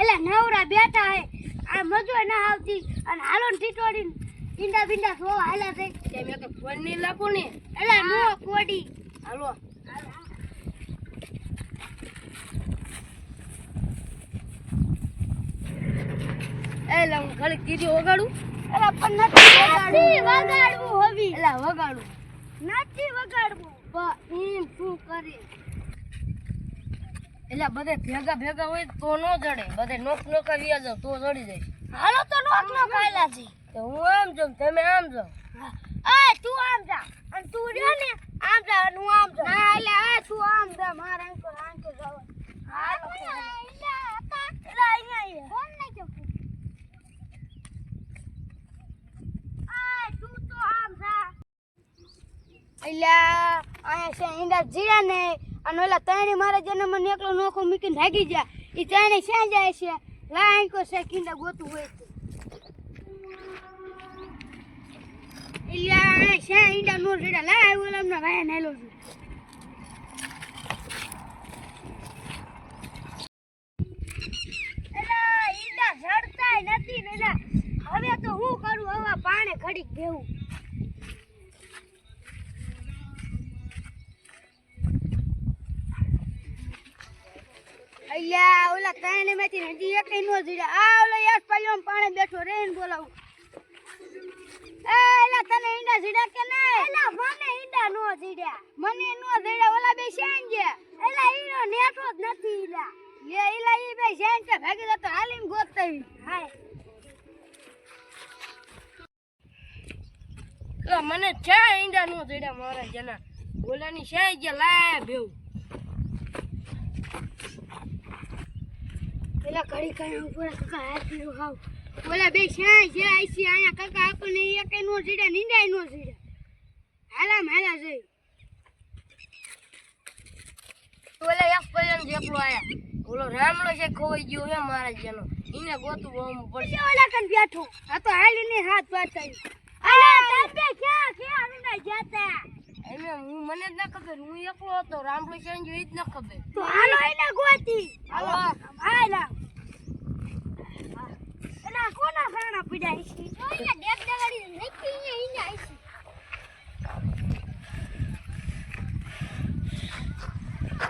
એટલે નવરા બેઠા હે. આ મજો ના આવતી. અને હાલો ટીટોડી ઈંડા બિંડા સો હાલા છે. મેં તો ફોન નહીં લાગુ ને. એટલે મો કોડી. હાલો. એ લા હું ખાલી કીધી વગાડું. એટલે પણ નથી વગાડવું. હોવી. એલા વગાડું નથી વગાડવું. પણ એમ શું કરી? એટલે બધે ભેગા ભેગા હોય તો ન જડે. બધે નોક નોકા વ્યા જાવ તો જડી જાય. હાલો તો નોક નો આયલા છે. તો હું આમ જાઉં તમે આમ જાઓ. એ તું આમ જા. અને તું રહ્યો ને આમ જા અને હું આમ જા ના એટલે એ તું આમ જા મારા અંકલ આંકે જાવ એટલે અહીંયા તું તો આમ જા. અલ્યા અહીંયા છે ઈંડા જીરા ને અને ઓલા ત્રણે મારા જેને મને એકલો નોખો મૂકીને ભાગી ગયા. એ ત્રણે ક્યાં જાય છે? લાંકો છે કીંડા ગોતું હોય છે. ઇલ્યા છે ઈંડા નો રેડા? લાય ઓલા અમને ભાઈ નેલો છું. નથી હવે તો હું કરું? હવે પાણે ઘડીક દેવું અલ્યા ઓલા ત્રણે માંથી હજી એક નો જીડા. આ ઓલો યાર પાલ્યો પાણે બેઠો રે ને બોલાવું. એ એલા તને ઈંડા જીડ્યા કે ના એલા મને ઈંડા નો જીડ્યા. મને નો જીડ્યા ઓલા બે શેન ગયા એલા ઈનો નેટો જ નથી ઈલા. લે ઈલા ઈ બે શેન કે ભાગી જતો હાલીમ ગોતવી હાય. મને છે ઈંડા નો જીડ્યા મારા જના. ઓલાની છે ગયા લાયા ભેવું પેલા ઘડી કઈ ઉપર કાકા હાથ પીરો ખાવ ઓલા બે શ્યાં છે આઈસી આયા કાકા આપણને એક નો જીડ્યા નિંદાય નો જીડ્યા હાલા હાલા જઈ. ઓલા એક પૈયા જેટલો આયા. ઓલો રામડો છે ખોવાઈ ગયો હે મારા જનો. એને ગોતું બહુ પડશે. ઓલા કન બેઠો. આ તો હાલીને હાથ પાછળ. અલા તમે ક્યાં ક્યાં નિંદા જાતા એમ હું મને જ ન ખબર હું એકલો હતો. રામડો છે એ જ ન ખબર. તો હાલો એને ગોતી હાલો. હાલા એના કોના ફાણા પીડાય છે તો એને ડેક ડગાડી નથી એને એને આઈસી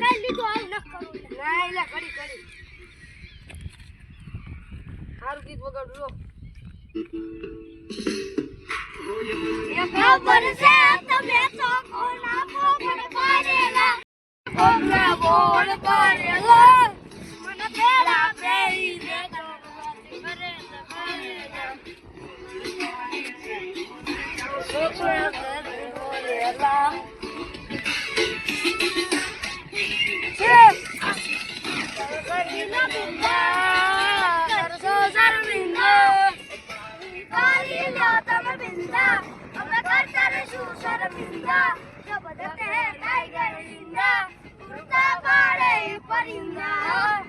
કરી લીધો આવું ન કરું. ના એલા ઘડી કરી સારું ગીત વગાડું લો. ખબર છે તમે તો કોના પોપડ પાડેલા કોકરા બોલ કરેલા? મને પેલા પ્રેઈ દે તો કરે તો કરે છોકરા કરે પરિંદા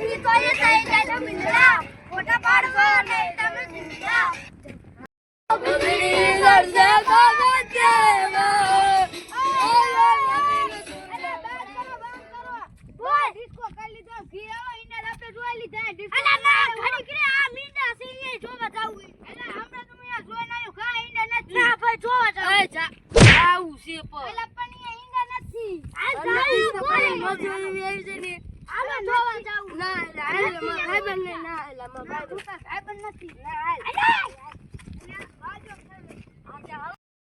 ઈ કોઈ થઈ જાય બિંદા ફોટા પાડવો નહીં તમે બિંદા ગોદડી ગરજે ગોદડેવા અરે બાર કરો બાર કરો એ જા આવું છે પણ. પણ અહીંયા નથી. આ જાવું કોઈ મજૂરી એવી છે ને. હાલો જોવા જાવું. ના હાલે મારા ને ના એટલે મારા ભાઈ. નથી. ના હાલ.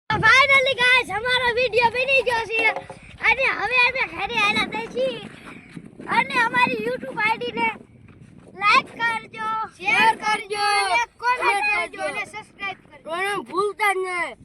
ફાઇનલી ગાઈસ અમારો વિડિયો બની ગયો છે. અને હવે અમે ઘરે આયા થઈ છીએ અને અમારી YouTube આઈડી ને લાઈક કરજો. શેર કરજો. કોમેન્ટ કરજો. અને સબસ્ક્રાઇબ કરજો. કોણ ભૂલતા નહીં.